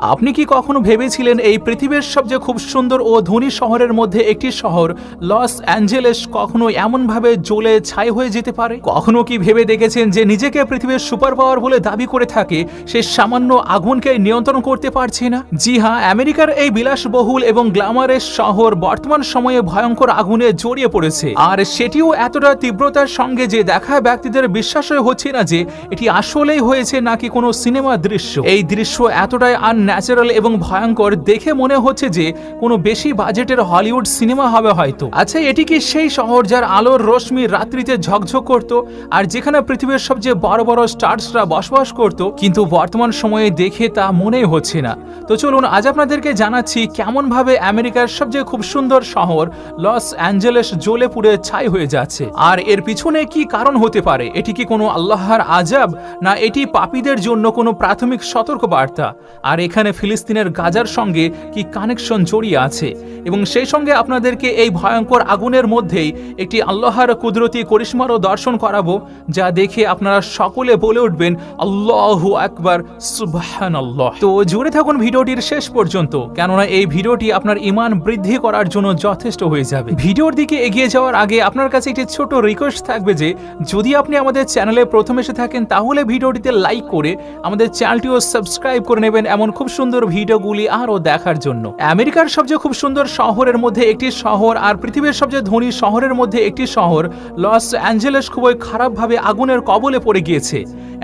আপনি কি কখনো ভেবেছিলেন এই পৃথিবীর সবচেয়ে খুব সুন্দর ও ধনী শহরের মধ্যে একটি শহর লস অ্যাঞ্জেলেস কখনো এমনভাবে জ্বলে ছাই হয়ে যেতে পারে? কখনো কি ভেবে দেখেছেন যে নিজেকে পৃথিবীর সুপার পাওয়ার বলে দাবি করে থাকে, সে সামান্য আগুনকে নিয়ন্ত্রণ করতে পারছে না? জি হ্যাঁ আমেরিকার এই বিলাসবহুল এবং গ্ল্যামারের শহর বর্তমান সময়ে ভয়ঙ্কর আগুনে জড়িয়ে পড়েছে। আর সেটিও এতটা তীব্রতার সঙ্গে যে দেখা ব্যক্তিদের বিশ্বাসই হচ্ছে না যে এটি আসলেই হয়েছে নাকি কোনো সিনেমা দৃশ্য। এই দৃশ্য এতটাই আনন্যাচারাল এবং ভয়ঙ্কর, দেখে মনে হচ্ছে যে কোনো বেশি বাজেটের হলিউড সিনেমা হবে হয়তো। আচ্ছা এটি কি সেই শহর যার আলোর রশ্মি রাত্রিতে ঝকঝক করত আর যেখানে পৃথিবীর সবচেয়ে বড় বড় স্টার্সরা বসবাস করত? কিন্তু বর্তমান সময়ে দেখে তা মনেই হচ্ছে না। তো চলুন, আজ আপনাদেরকে জানাচ্ছি কেমনভাবে আমেরিকার সবচেয়ে খুব সুন্দর শহর লস অ্যাঞ্জেলেস জ্বলে পুড়ে ছাই হয়ে যাচ্ছে। আর এর পিছনে কি কারণ হতে পারে? এটি কি কোনো আল্লাহর আজাব না, এটি পাপীদের জন্য কোনো প্রাথমিক সতর্ক বার্তা আর এখানে ফিলিস্তিনের গাজার সঙ্গে কি কানেকশন জড়িয়ে আছে? এবং সেই সঙ্গে আপনাদেরকে এই ভয়ঙ্কর আগুনের মধ্যেই একটি আল্লাহর কুদরতি করিশ্মারও দর্শন করাবো, যা দেখে আপনারা সকলে বলে উঠবেন, আল্লাহ আকবার সুবহান আল্লাহ তো জুড়ে থাকুন ভিডিওটির শেষ পর্যন্ত, কেননা এই ভিডিওটি আপনার ইমান বৃদ্ধি করার জন্য যথেষ্ট হয়ে যাবে। ভিডিওর দিকে এগিয়ে যাওয়ার আগে আপনার কাছে একটি ছোট রিকোয়েস্ট থাকবে যে, যদি আপনি আমাদের চ্যানেলে প্রথম এসে থাকেন, তাহলে ভিডিওটিতে লাইক করে আমাদের চ্যানেলটিও সাবস্ক্রাইব করে নেবেন, এমন খুব সুন্দর ভিডিওগুলি আরও দেখার জন্য। আমেরিকার সবচেয়ে খুব সুন্দর শহরের মধ্যে একটি শহর আর পৃথিবীর সবচেয়ে ধনী শহরের মধ্যে একটি শহর লস অ্যাঞ্জেলেস খুবই খারাপভাবে আগুনের কবলে পড়ে গিয়েছে।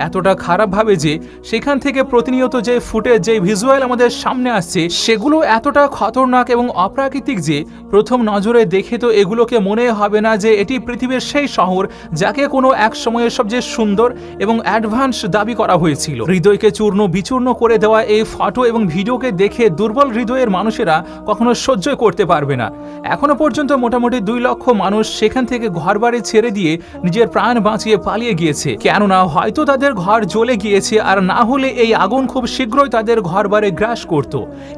এতটা খারাপভাবে যে সেখান থেকে প্রতিনিয়ত যে ফুটেজ, যে ভিজুয়াল আমাদের সামনে আসছে, সেগুলো এতটা খতরনাক এবং অপ্রাকৃতিক যে প্রথম নজরে দেখে তো এগুলোকে মনে হবে না যে এটি পৃথিবীর সেই শহর যাকে কোনো এক সময়ে সবচেয়ে সুন্দর এবং অ্যাডভান্স দাবি করা হয়েছিল। হৃদয়কে চূর্ণ বিচূর্ণ করে দেওয়া এই ফটো এবং ভিডিওকে দেখে দুর্বল হৃদয়ের মানুষেরা কখনো সহ্য করতে পারবে না। এখনও পর্যন্ত মোটামুটি দুই লক্ষ মানুষ সেখান থেকে ঘরবাড়ি ছেড়ে দিয়ে নিজের প্রাণ বাঁচিয়ে পালিয়ে গিয়েছে। কেননা হয়তো তাদের ঘর জ্বলে গিয়েছে আর না হলে এই আগুন খুব শীঘ্রই তাদের ঘরবাড়ি গ্রাস করত।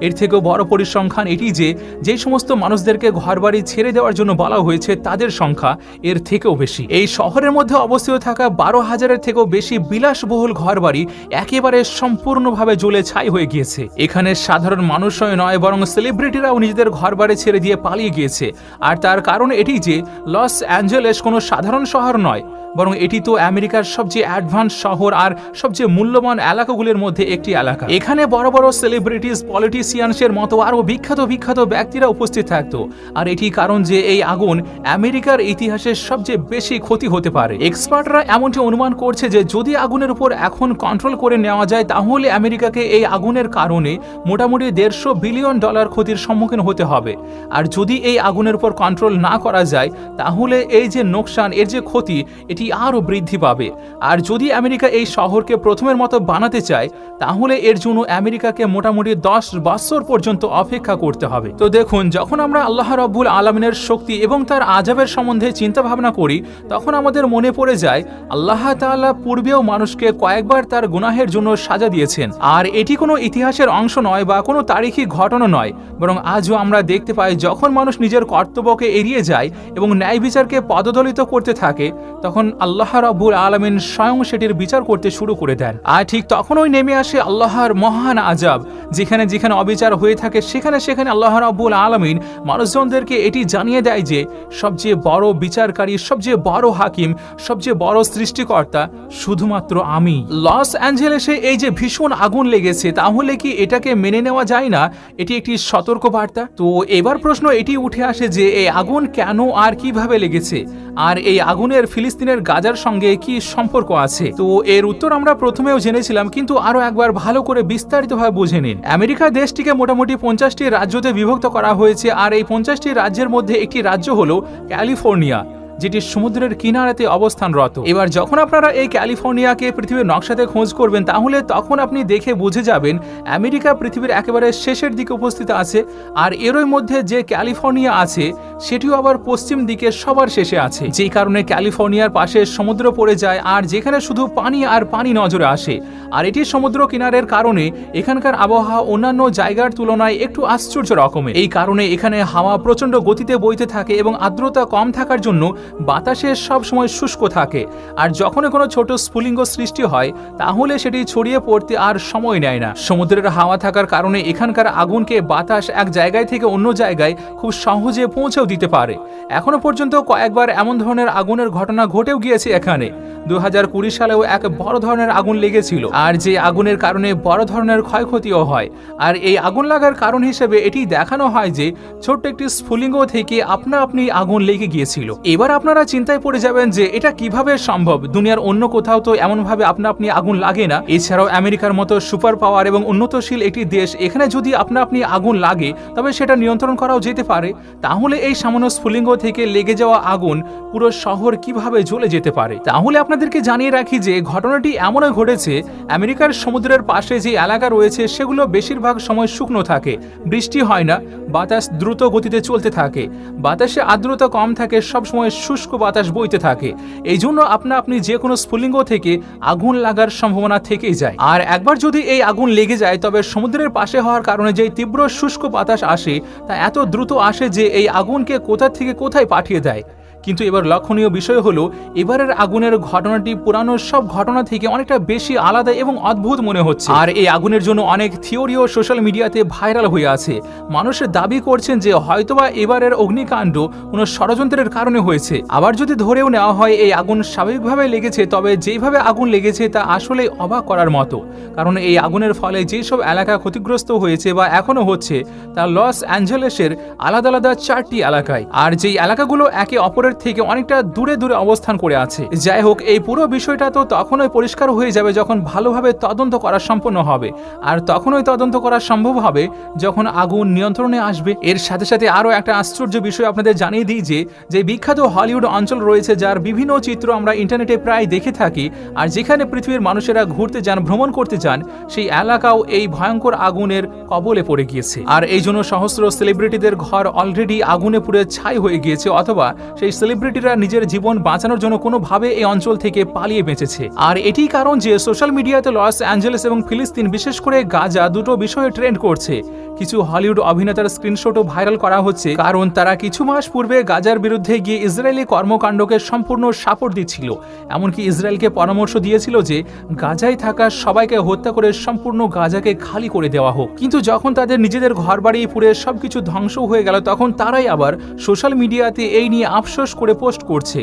এর থেকেও বড় পরিসংখ্যান এটি যে যে সমস্ত মানুষদেরকে ঘরবাড়ি ছেড়ে দেওয়ার জন্য বলা হয়েছে তাদের সংখ্যা এর থেকেও বেশি। এই শহরের মধ্যে অবস্থিত থাকা বারো হাজারের থেকেও বেশি বিলাসবহুল ঘরবাড়ি একেবারে সম্পূর্ণভাবে জ্বলে ছাই হয়ে গিয়েছে। এখানে সাধারণ মানুষই নয়, বরং সেলিব্রিটিরাও নিজেদের ঘর বাড়ি ছেড়ে দিয়ে পালিয়ে গিয়েছে। আর তার কারণ এটি যে, লস অ্যাঞ্জেলেস কোনো সাধারণ শহর নয়। বরং এটি তো আমেরিকার সবচেয়ে অ্যাডভান্স শহর আর সবচেয়ে মূল্যবান এলাকাগুলির মধ্যে একটি এলাকা। এখানে বড় বড় সেলিব্রিটিস পলিটিশিয়ানসের মতো আরও বিখ্যাত বিখ্যাত ব্যক্তিরা উপস্থিত থাকতো। আর এটি কারণ যে এই আগুন আমেরিকার ইতিহাসের সবচেয়ে বেশি ক্ষতি হতে পারে। এক্সপার্টরা এমনটি অনুমান করছে যে যদি আগুনের উপর এখন কন্ট্রোল করে নেওয়া যায়, তাহলে আমেরিকাকে এই আগুনের কারণে মোটামুটি দেড়শো বিলিয়ন ডলার ক্ষতির সম্মুখীন হতে হবে। আর যদি এই আগুনের উপর কন্ট্রোল না করা যায়, তাহলে এই যে নোকসান, এর যে ক্ষতি, এটি আরও বৃদ্ধি পাবে। আর যদি আমেরিকা এই শহরকে প্রথমের মতো বানাতে চায়, তাহলে এর জন্য আমেরিকাকে মোটামুটি দশ বছর পর্যন্ত অপেক্ষা করতে হবে। তো দেখুন, যখন আমরা আল্লাহ রব্বুল আলমিনের শক্তি এবং তার আজাবের সম্বন্ধে চিন্তা ভাবনা করি, তখন আমাদের মনে পড়ে যায়, আল্লাহ তাআলা পূর্বেও মানুষকে কয়েকবার তার গুনাহের জন্য সাজা দিয়েছেন। আর এটি কোনো ইতিহাসের অংশ নয় বা কোনো তারিখী ঘটনা নয়, বরং আজও আমরা দেখতে পাই, যখন মানুষ নিজের কর্তব্যকে এড়িয়ে যায় এবং ন্যায় বিচারকে পদদলিত করতে থাকে, তখন আল্লাহ রাব্বুল আলমিন স্বয়ং সেটির বিচার করতে শুরু করে দেন। আর ঠিক তখনই নেমে আসে আল্লাহর মহান আজাব যেখানে যেখানে অবিচার হয়ে থাকে, সেখানে সেখানে আল্লাহ রাব্বুল আলমিন মানুষজনদেরকে এটি জানিয়ে দেয় যে, সবচেয়ে বড় বিচারকারী, সবচেয়ে বড় হাকিম, সবচেয়ে বড় সৃষ্টিকর্তা শুধুমাত্র আমি। লস অ্যাঞ্জেলেসে এই যে ভীষণ আগুন লেগেছে, তাহলে কি এটাকে মেনে নেওয়া যায় না? এটি একটি সতর্ক বার্তা তো এবার প্রশ্ন এটি উঠে আসে যে, এই আগুন কেন আর কীভাবে লেগেছে? আর এই আগুনের ফিলিস্তিনের গাজার সঙ্গে কি সম্পর্ক আছে? তো এর উত্তর আমরা প্রথমেও জেনেছিলাম, কিন্তু আরও একবার ভালো করে বিস্তারিতভাবে বুঝে নিন। আমেরিকা দেশটিকে মোটামুটি পঞ্চাশটি রাজ্যতে বিভক্ত করা হয়েছে, আর এই পঞ্চাশটি রাজ্যের মধ্যে একটি রাজ্য হলো ক্যালিফোর্নিয়া। যেটি সমুদ্রের কিনারাতে অবস্থানরত। এবার যখন আপনারা এই ক্যালিফোর্নিয়াকে পৃথিবীর নকশাতে খোঁজ করবেন, তাহলে তখন আপনি দেখে বুঝে যাবেন আমেরিকা পৃথিবীর একেবারে শেষের দিকে উপস্থিত আছে, আর এরই মধ্যে যে ক্যালিফোর্নিয়া আছে, সেটিও আবার পশ্চিম দিকে সবার শেষে আছে। যেই কারণে ক্যালিফোর্নিয়ার পাশে সমুদ্র পড়ে যায়, আর যেখানে শুধু পানি আর পানি নজরে আসে। আর এটি সমুদ্র কিনারের কারণে এখানকার আবহাওয়া অন্যান্য জায়গার তুলনায় একটু আশ্চর্য রকমের। এই কারণে এখানে হাওয়া প্রচণ্ড গতিতে বইতে থাকে এবং আর্দ্রতা কম থাকার জন্য বাতাসে সব সময় শুষ্ক থাকে। আর যখন কোনো ছোট স্ফুলিঙ্গ সৃষ্টি হয়, তাহলে সেটি ছড়িয়ে পড়তে আর সময় নেয় না। সমুদ্রের হাওয়া থাকার কারণে এখানকার আগুনকে বাতাস এক জায়গায় থেকে অন্য জায়গায় খুব সহজে পৌঁছেও দিতে পারে। এখনও পর্যন্ত কয়েকবার এমন ধরনের আগুনের ঘটনা ঘটেও গিয়েছে এখানে। দু হাজার কুড়ি সালেও এক বড় ধরনের আগুন লেগেছিল। আর যে আগুনের কারণে বড় ধরনের ক্ষয়ক্ষতিও হয়। আর এই আগুন লাগার কারণ হিসেবে এটি দেখানো হয় যে ছোট্ট একটি স্ফুলিঙ্গ থেকে আপনা আপনি আগুন লেগে গিয়েছিল। এবার আপনারা চিন্তায় পড়ে যাবেন যে এটা কীভাবে সম্ভব? দুনিয়ার অন্য কোথাও তো এমনভাবে আপনা আপনি আগুন লাগে না। এছাড়াও আমেরিকার মতো সুপার পাওয়ার এবং উন্নতশীল একটি দেশ, এখানে যদি আপনা আপনি আগুন লাগে, তবে সেটা নিয়ন্ত্রণ করাও যেতে পারে। তাহলে এই সামান্য স্ফুলিঙ্গ থেকে লেগে যাওয়া আগুন পুরো শহর কীভাবে জ্বলে যেতে পারে? তাহলে আপনাদেরকে জানিয়ে রাখি যে ঘটনাটি এমনও ঘটেছে আমেরিকার সমুদ্রের পাশে যে এলাকা রয়েছে, সেগুলো বেশিরভাগ সময় শুকনো থাকে। বৃষ্টি হয় না, বাতাস দ্রুত গতিতে চলতে থাকে। বাতাসে আর্দ্রতা কম থাকে, সবসময় শুষ্ক বাতাস বইতে থাকে। এই জন্য আপনা আপনি যে কোনো স্ফুলিঙ্গ থেকে আগুন লাগার সম্ভাবনা থেকেই যায়। আর একবার যদি এই আগুন লেগে যায়, তবে সমুদ্রের পাশে হওয়ার কারণে যে তীব্র শুষ্ক বাতাস আসে, তা এত দ্রুত আসে যে এই আগুনকে কোথা থেকে কোথায় পাঠিয়ে দেয়। কিন্তু এবার লক্ষণীয় বিষয় হলো, এবারের আগুনের ঘটনাটি পুরানো সব ঘটনা থেকে অনেকটা বেশি আলাদা এবং অদ্ভুত মনে হচ্ছে। আর এই আগুনের জন্য অনেক থিওরিও সোশ্যাল মিডিয়াতে ভাইরাল হয়ে আছে। মানুষের দাবি করছেন যে হয়তোবা এবারের অগ্নিকাণ্ড কোনো ষড়যন্ত্রের কারণে হয়েছে। আবার যদি ধরেও নেওয়া হয়, এই আগুন স্বাভাবিকভাবে লেগেছে, তবে যেইভাবে আগুন লেগেছে তা আসলে অবাক করার মতো। কারণ এই আগুনের ফলে যেসব এলাকা ক্ষতিগ্রস্ত হয়েছে বা এখনও হচ্ছে, তা লস অ্যাঞ্জেলেসের আলাদা আলাদা চারটি এলাকায়। আর যেই এলাকাগুলো একে অপরের থেকে অনেকটা দূরে দূরে অবস্থান করে আছে। যাই হোক, এই পুরো বিষয়টা তো তখনই পরিষ্কার হয়ে যাবে যখন ভালোভাবে তদন্ত করা সম্পন্ন হবে। আর তখনই তদন্ত করা সম্ভব হবে যখন আগুন নিয়ন্ত্রণে আসবে। এর সাথে সাথে আরও একটা আশ্চর্য বিষয় আপনাদের জানিয়ে দিই যে যে বিখ্যাত হলিউড অঞ্চল রয়েছে যার বিভিন্ন চিত্র আমরা ইন্টারনেটে প্রায় দেখে থাকি আর যেখানে পৃথিবীর মানুষেরা ঘুরতে যান, ভ্রমণ করতে যান, সেই এলাকাও এই ভয়ঙ্কর আগুনের কবলে পড়ে গিয়েছে। আর এই জন্য সহস্র সেলিব্রিটিদের ঘর অলরেডি আগুনে পুড়ে ছাই হয়ে গিয়েছে অথবা সেই সেলিব্রিটিরা নিজের জীবন বাঁচানোর জন্য কোনোভাবে এই অঞ্চল থেকে পালিয়ে বেঁচেছে। আর এটি কারণ যে সোশ্যাল মিডিয়াতে লস অ্যাঞ্জেলেস এবং ফিলিস্তিন বিশেষ করে গাজা দুটো বিষয়ে ট্রেন্ড করছে। কিছু হলিউড অভিনেতার স্ক্রিনশটও ভাইরাল করা হচ্ছে, কারণ তারা কিছু মাস পূর্বে গাজার বিরুদ্ধে গিয়ে ইসরায়েলি কর্মকাণ্ডকে সম্পূর্ণ সাপোর্ট দিচ্ছিল। এমনকি ইসরায়েলকে পরামর্শ দিয়েছিল যে গাজায় থাকা সবাইকে হত্যা করে সম্পূর্ণ গাজাকে খালি করে দেওয়া হোক। কিন্তু যখন তাদের নিজেদের ঘরবাড়ি পুড়ে সবকিছু ধ্বংস হয়ে গেল, তখন তারাই আবার সোশ্যাল মিডিয়াতে এই নিয়ে আফসোস করে পোস্ট করছে।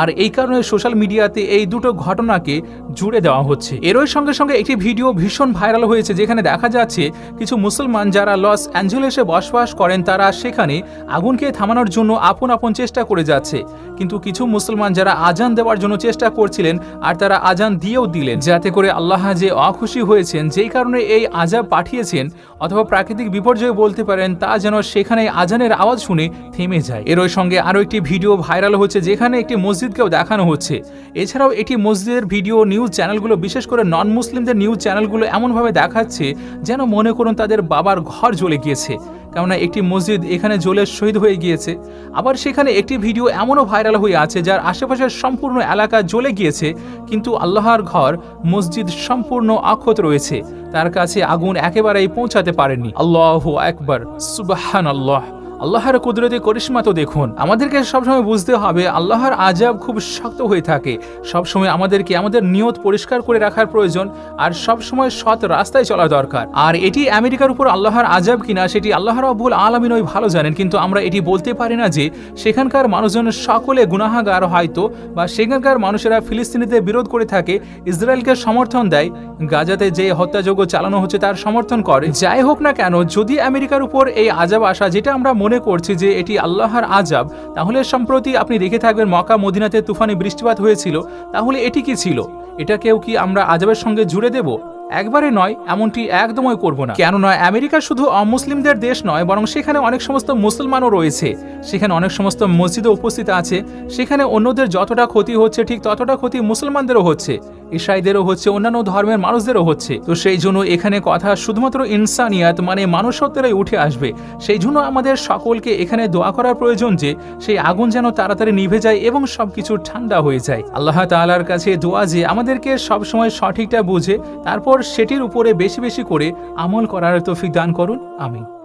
আর এই কারণে সোশ্যাল মিডিয়াতে এই দুটো ঘটনাকে জুড়ে দেওয়া হচ্ছে। এরই সঙ্গে সঙ্গে একটি ভিডিও ভীষণ ভাইরাল হয়েছে, যেখানে দেখা যাচ্ছে কিছু মুসলমান যারা লস অ্যাঞ্জেলেসে বসবাস করেন, তারা সেখানে আগুনকে থামানোর জন্য আপন আপন চেষ্টা করে যাচ্ছে। কিন্তু কিছু মুসলমান যারা আজান দেওয়ার জন্য চেষ্টা করছিলেন, আর তারা আজান দিয়েও দিলেন, যাতে করে আল্লাহ যে অখুশি হয়েছেন, যেই কারণে এই আজাব পাঠিয়েছেন, অথবা প্রাকৃতিক বিপর্যয় বলতে পারেন, তা যেন সেখানে আজানের আওয়াজ শুনে থেমে যায়। এরই সঙ্গে আরও একটি ভিডিও ভাইরাল হচ্ছে, যেখানে একটি মসজিদকেও দেখানো হচ্ছে। এছাড়াও এটি মসজিদের ভিডিও নিউজ চ্যানেলগুলো বিশেষ করে নন মুসলিমদের নিউজ চ্যানেলগুলো এমনভাবে দেখাচ্ছে যেন মনে করুন তাদের বাবার ঘর জ্বলে গিয়েছে। কেননা একটি মসজিদ এখানে জ্বলে শহীদ হয়ে গিয়েছে। আবার সেখানে একটি ভিডিও এমনও ভাইরাল হয়ে আছে, যার আশেপাশের সম্পূর্ণ এলাকা জ্বলে গিয়েছে, কিন্তু আল্লাহর ঘর, মসজিদ সম্পূর্ণ অক্ষত রয়েছে। তার কাছে আগুন একেবারেই পৌঁছাতে পারেনি। আল্লাহ একবার সুবাহান আল্লাহ আল্লাহর কুদরতি করিশ্মা তো দেখুন। আমাদেরকে সবসময় বুঝতে হবে, আল্লাহর আজাব খুব শক্ত হয়ে থাকে। সবসময় আমাদেরকে আমাদের নিয়ত পরিষ্কার করে রাখার প্রয়োজন আর সবসময় সৎ রাস্তায় চলা দরকার। আর এটি আমেরিকার উপর আল্লাহর আজাব কিনা, সেটি আল্লাহর আব্বুল আলমিন ওই ভালো জানেন, কিন্তু আমরা এটি বলতে পারি না যে সেখানকার মানুষজন সকলে গুনাহাগার হয়তো বা সেখানকার মানুষেরা ফিলিস্তিনিদের বিরোধ করে থাকে, ইসরায়েলকে সমর্থন দেয়, গাজাতে যে হত্যাযোগ্য চালানো হচ্ছে তার সমর্থন করে। যাই হোক না কেন, যদি আমেরিকার উপর এই আজাব আসা, যেটা আমরা মনে করছি যে এটি আল্লাহর আজাব। তাহলে সম্প্রতি আপনি দেখে থাকবেন মক্কা, মদিনাতে তুফানে বৃষ্টিপাত হয়েছিল। তাহলে এটি কি ছিল? এটাকেও কি আমরা আজাবের সঙ্গে জুড়ে দেব? একবারে নয়, এমনটি একদমই করব না। কেন নয়? আমেরিকা শুধু অমুসলিমদের দেশ নয়, বরং সেখানে অনেক সমস্ত মুসলমানও রয়েছে। সেখানে অনেক সমস্ত মসজিদও উপস্থিত আছে। সেখানে অন্যদের যতটা ক্ষতি হচ্ছে, ঠিক ততটা ক্ষতি মুসলমানদেরও হচ্ছে। ইসাইদেরও হচ্ছে, অন্যান্য ধর্মের মানুষদেরও হচ্ছে। তো সেই জন্য এখানে কথা শুধুমাত্র ইনসানিয়াত মানে মানুষত্বেরাই উঠে আসবে। সেই জন্য আমাদের সকলকে এখানে দোয়া করার প্রয়োজন যে, সেই আগুন যেন তাড়াতাড়ি নিভে যায় এবং সবকিছু ঠান্ডা হয়ে যায়। আল্লাহ তাআলার কাছে দোয়া যে, আমাদেরকে সবসময় সঠিকটা বুঝে, তারপর সেটির উপরে বেশি বেশি করে আমল করার তৌফিক দান করুন। আমিন।